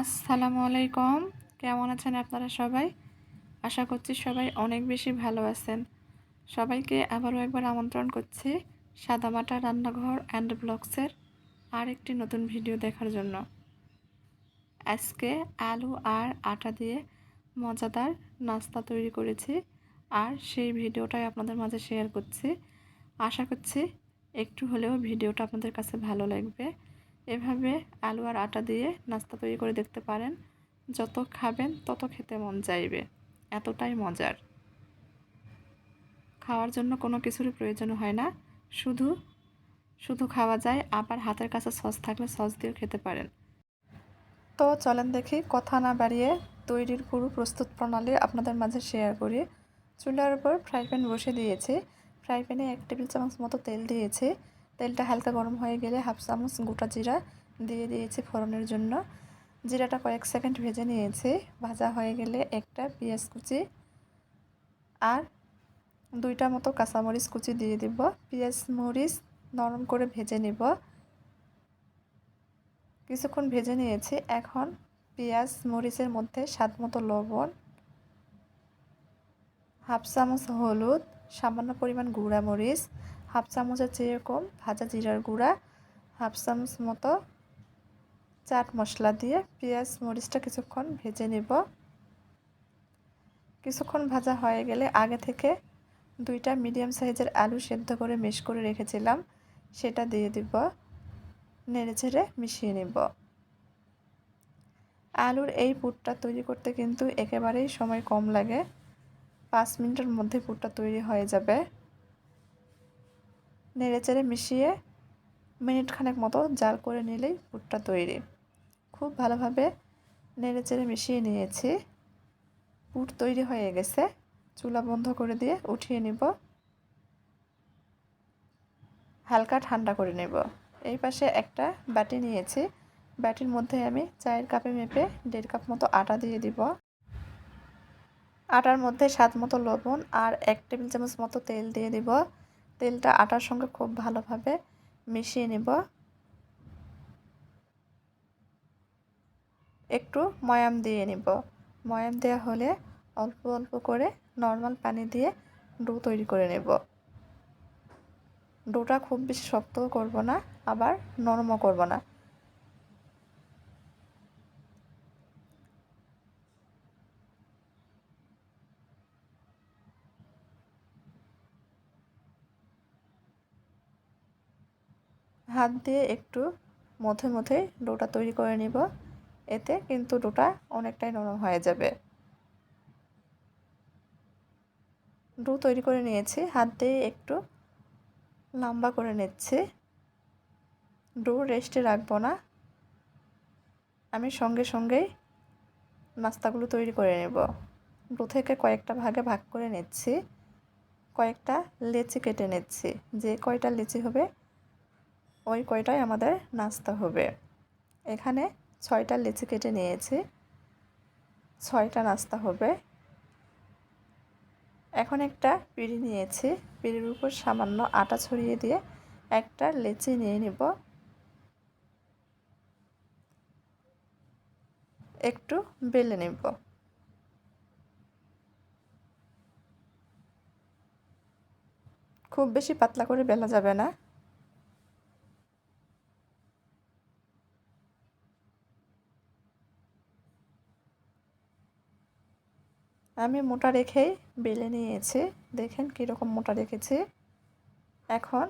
আসসালামু আলাইকুম। কেমন আছেন আপনারা সবাই? আশা করছি সবাই অনেক বেশি ভালো আছেন। সবাইকে আবারও একবার আমন্ত্রণ করছি সাদামাটা রান্নাঘর অ্যান্ড ব্লগসের আর একটি নতুন ভিডিও দেখার জন্য। আজকে আলু আর আটা দিয়ে মজাদার নাস্তা তৈরি করেছি আর সেই ভিডিওটাই আপনাদের মাঝে শেয়ার করছি। আশা করছি একটু হলেও ভিডিওটা আপনাদের কাছে ভালো লাগবে। এভাবে আলু আর আটা দিয়ে নাস্তা তৈরি করে দেখতে পারেন। যত খাবেন, তত খেতে মন চাইবে। এতটাই মজার। খাওয়ার জন্য কোনো কিছুরই প্রয়োজন হয় না। শুধু শুধু খাওয়া যায়, আবার হাতের কাছে সস থাকলে সস দিয়েও খেতে পারেন। তো চলেন দেখি কথা না বাড়িয়ে তৈরির পুরো প্রস্তুত প্রণালী আপনাদের মাঝে শেয়ার করি। চুলার উপর ফ্রাই প্যান বসে দিয়েছি। ফ্রাই প্যানে এক টেবিল চামচ মতো তেল দিয়েছি। তেলটা হালকা গরম হয়ে গেলে হাফ চামচ গোটা জিরা দিয়ে দিয়েছি ফোড়নের জন্য। জিরাটা কয়েক সেকেন্ড ভেজে নিয়েছি। ভাজা হয়ে গেলে একটা পেঁয়াজ কুচি আর দুইটা মতো কাঁচামরিচ কুচি দিয়ে দিব। পেঁয়াজ মরিচ নরম করে ভেজে নিব। কিছুক্ষণ ভেজে নিয়েছি। এখন পেঁয়াজ মরিচের মধ্যে স্বাদ মতো লবণ, হাফ চামচ হলুদ, সামান্য পরিমাণ গুঁড়া মরিচ হাফ চামচের চেয়ে কম ভাজা জিরার গুঁড়া, হাফ চামচ মতো চাট মশলা দিয়ে পেঁয়াজ, মরিচটা কিছুক্ষণ ভেজে নিব। কিছুক্ষণ ভাজা হয়ে গেলে আগে থেকে দুইটা মিডিয়াম সাইজের আলু সেদ্ধ করে মিশ করে রেখেছিলাম, সেটা দিয়ে দিব, নেড়ে ছেড়ে মিশিয়ে নিব। আলুর এই পুরটা তৈরি করতে কিন্তু একেবারেই সময় কম লাগে, পাঁচ মিনিটের মধ্যে পুরটা তৈরি হয়ে যাবে। নেড়েচেড়ে মিশিয়ে মিনিট খানেক মতো জাল করে নিলেই পুরটা তৈরি। খুব ভালোভাবে নেড়েচেড়ে মিশিয়ে নিয়েছি। পুর তৈরি হয়ে গেছে। চুলা বন্ধ করে দিয়ে উঠিয়ে নিব। হালকা ঠান্ডা করে নেব। এই পাশে একটা বাটি নিয়েছি। বাটির মধ্যে আমি চায়ের কাপে মেপে দেড় কাপ মতো আটা দিয়ে দিব। আটার মধ্যে স্বাদ মতো লবণ আর এক টেবিল চামচ মতো তেল দিয়ে দিব। তেলটা আটার সঙ্গে খুব ভালোভাবে মিশিয়ে নেব। একটু ময়াম দিয়ে নেব। ময়াম দেওয়া হলে অল্প অল্প করে নর্মাল পানি দিয়ে ডো তৈরি করে নেব। ডোটা খুব বেশি শক্তও করব না, আবার নরমও করব না। হাত দিয়ে একটু মধ্যে মধ্যে ডোটা তৈরি করে নিব। এতে কিন্তু ডোটা অনেকটাই নরম হয়ে যাবে। ডো তৈরি করে নিয়েছি। হাত দিয়ে একটু লম্বা করে নিচ্ছি। ডো রেস্টে রাখব না। আমি সঙ্গে সঙ্গেই নাস্তাগুলো তৈরি করে নেব। ডো থেকে কয়েকটা ভাগে ভাগ করে নিচ্ছি। কয়েকটা লেচি কেটে নিচ্ছি। যে কয়টা লেচি হবে ওই কয়টাই আমাদের নাস্তা হবে। এখানে ছয়টা লিচি কেটে নিয়েছি। ছয়টা নাস্তা হবে। এখন একটা পিড়ি নিয়েছি। পিড়ির উপর সামান্য আটা ছড়িয়ে দিয়ে একটা লেচি নিয়ে নিব। একটু বেলে নিব। খুব বেশি পাতলা করে বেলা যাবে না। আমি মোটা রেখেই বেলে নিয়েছি। দেখেন কীরকম মোটা রেখেছি। এখন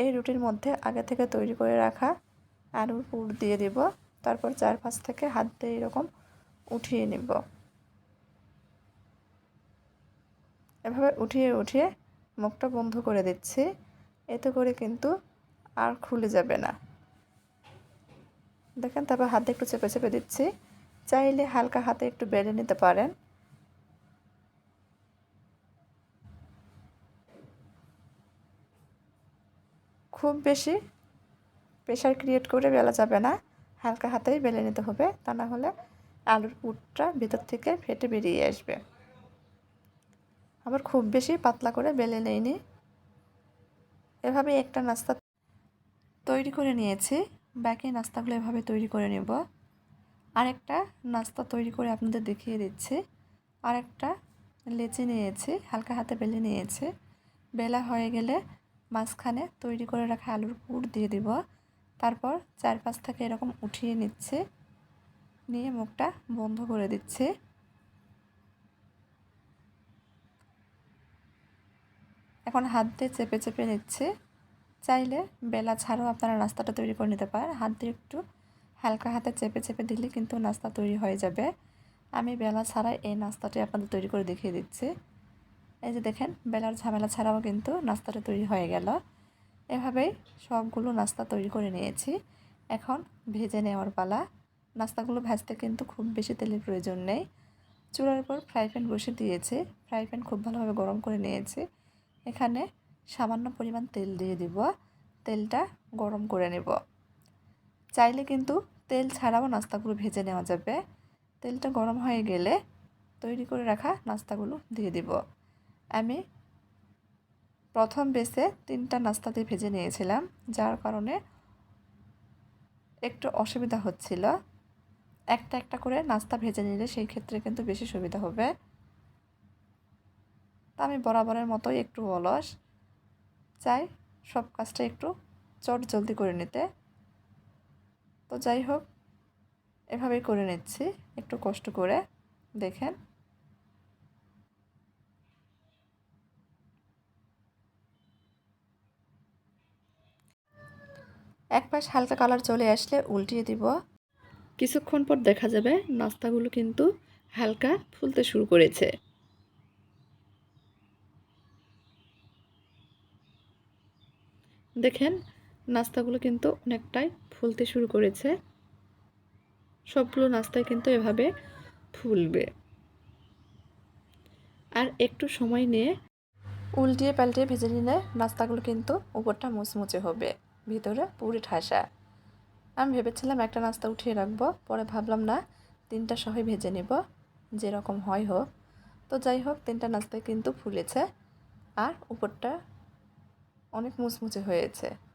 এই রুটির মধ্যে আগে থেকে তৈরি করে রাখা আলুর পুর দিয়ে দিব। তারপর চারপাশ থেকে হাত দিয়ে এরকম উঠিয়ে নিব। এভাবে উঠিয়ে উঠিয়ে মুখটা বন্ধ করে দিচ্ছি। এতে করে কিন্তু আর খুলে যাবে না। দেখেন তারপর হাতে একটু চেপে চেপে দিচ্ছি। চাইলে হালকা হাতে একটু বেড়ে নিতে পারেন। খুব বেশি প্রেশার ক্রিয়েট করে বেলা যাবে না, হালকা হাতেই বেলে নিতে হবে, তা না হলে আলুর পুরটা ভিতর থেকে ফেটে বেরিয়ে আসবে। আবার খুব বেশি পাতলা করে বেলে নেইনি। এভাবে একটা নাস্তা তৈরি করে নিয়েছি। বাকি নাস্তাগুলো এভাবে তৈরি করে নেব। আরেকটা নাস্তা তৈরি করে আপনাদের দেখিয়ে দিচ্ছি। আরেকটা লেচি নিয়েছি, হালকা হাতে বেলে নিয়েছে। বেলা হয়ে গেলে মাঝখানে তৈরি করে রাখা আলুর পুর দিয়ে দিব। তারপর চারপাশ থেকে এরকম উঠিয়ে নিচ্ছে। নিয়ে মুখটা বন্ধ করে দিচ্ছে। এখন হাত দিয়ে চেপে চেপে নিচ্ছে। চাইলে বেলা ছাড়াও আপনারা নাস্তাটা তৈরি করে নিতে পারেন। হাত দিয়ে একটু হালকা হাতে চেপে চেপে দিলে কিন্তু নাস্তা তৈরি হয়ে যাবে। আমি বেলা ছাড়াই এই নাস্তাটি আপনাদের তৈরি করে দেখিয়ে দিচ্ছি। এই যে দেখেন, বেলার ঝামেলা ছাড়াও কিন্তু নাস্তাটা তৈরি হয়ে গেল। এভাবেই সবগুলো নাস্তা তৈরি করে নিয়েছি। এখন ভেজে নেওয়ার পালা। নাস্তাগুলো ভাজতে কিন্তু খুব বেশি তেলের প্রয়োজন নেই। চুলার উপর ফ্রাই প্যান বসে দিয়েছে। ফ্রাই প্যান খুব ভালোভাবে গরম করে নিয়েছি। এখানে সামান্য পরিমাণ তেল দিয়ে দিব। তেলটা গরম করে নেব। চাইলে কিন্তু তেল ছাড়াও নাস্তাগুলো ভেজে নেওয়া যাবে। তেলটা গরম হয়ে গেলে তৈরি করে রাখা নাস্তাগুলো দিয়ে দিব। আমি প্রথম বেসে তিনটা নাস্তা দিয়ে ভেজে নিয়েছিলাম, যার কারণে একটু অসুবিধা হচ্ছিল। একটা একটা করে নাস্তা ভেজে নিলে সেই ক্ষেত্রে কিন্তু বেশি সুবিধা হবে। তা আমি বরাবরের মতোই একটু অলস, চাই সব কাজটা একটু চট জলদি করে নিতে। তো যাই হোক এভাবেই করে নিচ্ছি। একটু কষ্ট করে দেখেন। এক পাশ হালকা কালার চলে আসলে উল্টিয়ে দিব। কিছুক্ষণ পর দেখা যাবে নাস্তাগুলো কিন্তু হালকা ফুলতে শুরু করেছে। দেখেন নাস্তাগুলো কিন্তু অনেকটাই ফুলতে শুরু করেছে। সবগুলো নাস্তায় কিন্তু এভাবে ফুলবে। আর একটু সময় নিয়ে উল্টিয়ে পাল্টিয়ে ভেজে নিলে নাস্তাগুলো কিন্তু উপরটা মুচমুচে হবে, ভিতরে পুরি ঠাসা। আমি ভেবেছিলাম একটা নাস্তা উঠিয়ে রাখব, পরে ভাবলাম না, তিনটা সহই ভেজে নেব, যেরকম হয় হোক। তো যাই হোক, তিনটা নাস্তায় কিন্তু ফুলেছে, আর উপরটা অনেক মুচমুচে হয়েছে।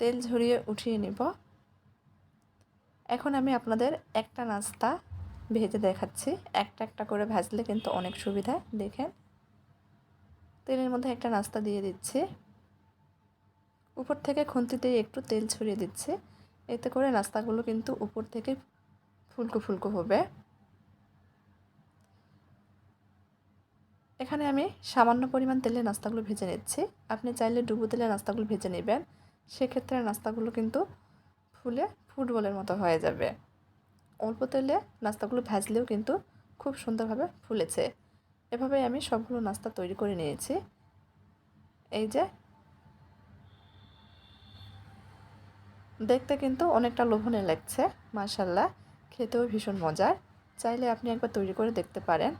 তেল ঝরিয়ে উঠিয়ে নিব। এখন আমি আপনাদের একটা নাস্তা ভেজে দেখাচ্ছি। একটা একটা করে ভাজলে কিন্তু অনেক সুবিধা, দেখেন। তেলের মধ্যে একটা নাস্তা দিয়ে দিচ্ছি। উপর থেকে খুন্তিতেই একটু তেল ছড়িয়ে দিচ্ছে। এতে করে নাস্তাগুলো কিন্তু উপর থেকে ফুলকো ফুলকো হবে। এখানে আমি সামান্য পরিমাণ তেলে নাস্তাগুলো ভেজে নিচ্ছি। আপনি চাইলে ডুবো তেলে নাস্তাগুলো ভেজে নেবেন। সেক্ষেত্রে নাস্তাগুলো কিন্তু ফুলে ফুটবলের মতো হয়ে যাবে। অল্প তেলে নাস্তাগুলো ভাজলেও কিন্তু খুব সুন্দরভাবে ফুলেছে। এভাবে আমি সবগুলো নাস্তা তৈরি করে নিয়েছি। এই যে দেখতে কিন্তু অনেকটা লোভনীয় লাগছে মাশাল্লাহ খেতেও ভীষণ মজার। চাইলে আপনি একবার তৈরি করে দেখতে পারেন।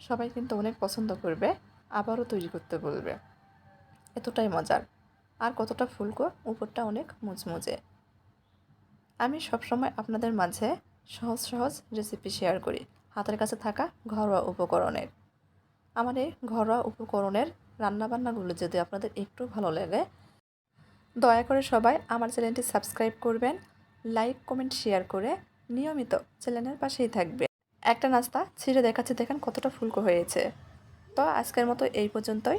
সবাই কিন্তু অনেক পছন্দ করবে, আবারও তৈরি করতে বলবে। এতটাই মজার। আর কতটা ফুলকো, উপরটা অনেক মুচমুচে আমি সবসময় আপনাদের মাঝে সহজ সহজ রেসিপি শেয়ার করি, হাতের কাছে থাকা ঘরোয়া উপকরণের। আমার এই ঘরোয়া উপকরণের রান্নাবান্নাগুলো যদি আপনাদের একটু ভালো লাগে, দয়া করে সবাই আমার চ্যানেলটি সাবস্ক্রাইব করবেন লাইক কমেন্ট শেয়ার করে নিয়মিত চ্যানেলের পাশেই থাকবে একটা নাস্তা ছিঁড়ে দেখাচ্ছে দেখেন কতটা ফুলকো হয়েছে। তো আজকের মতো এই পর্যন্তই।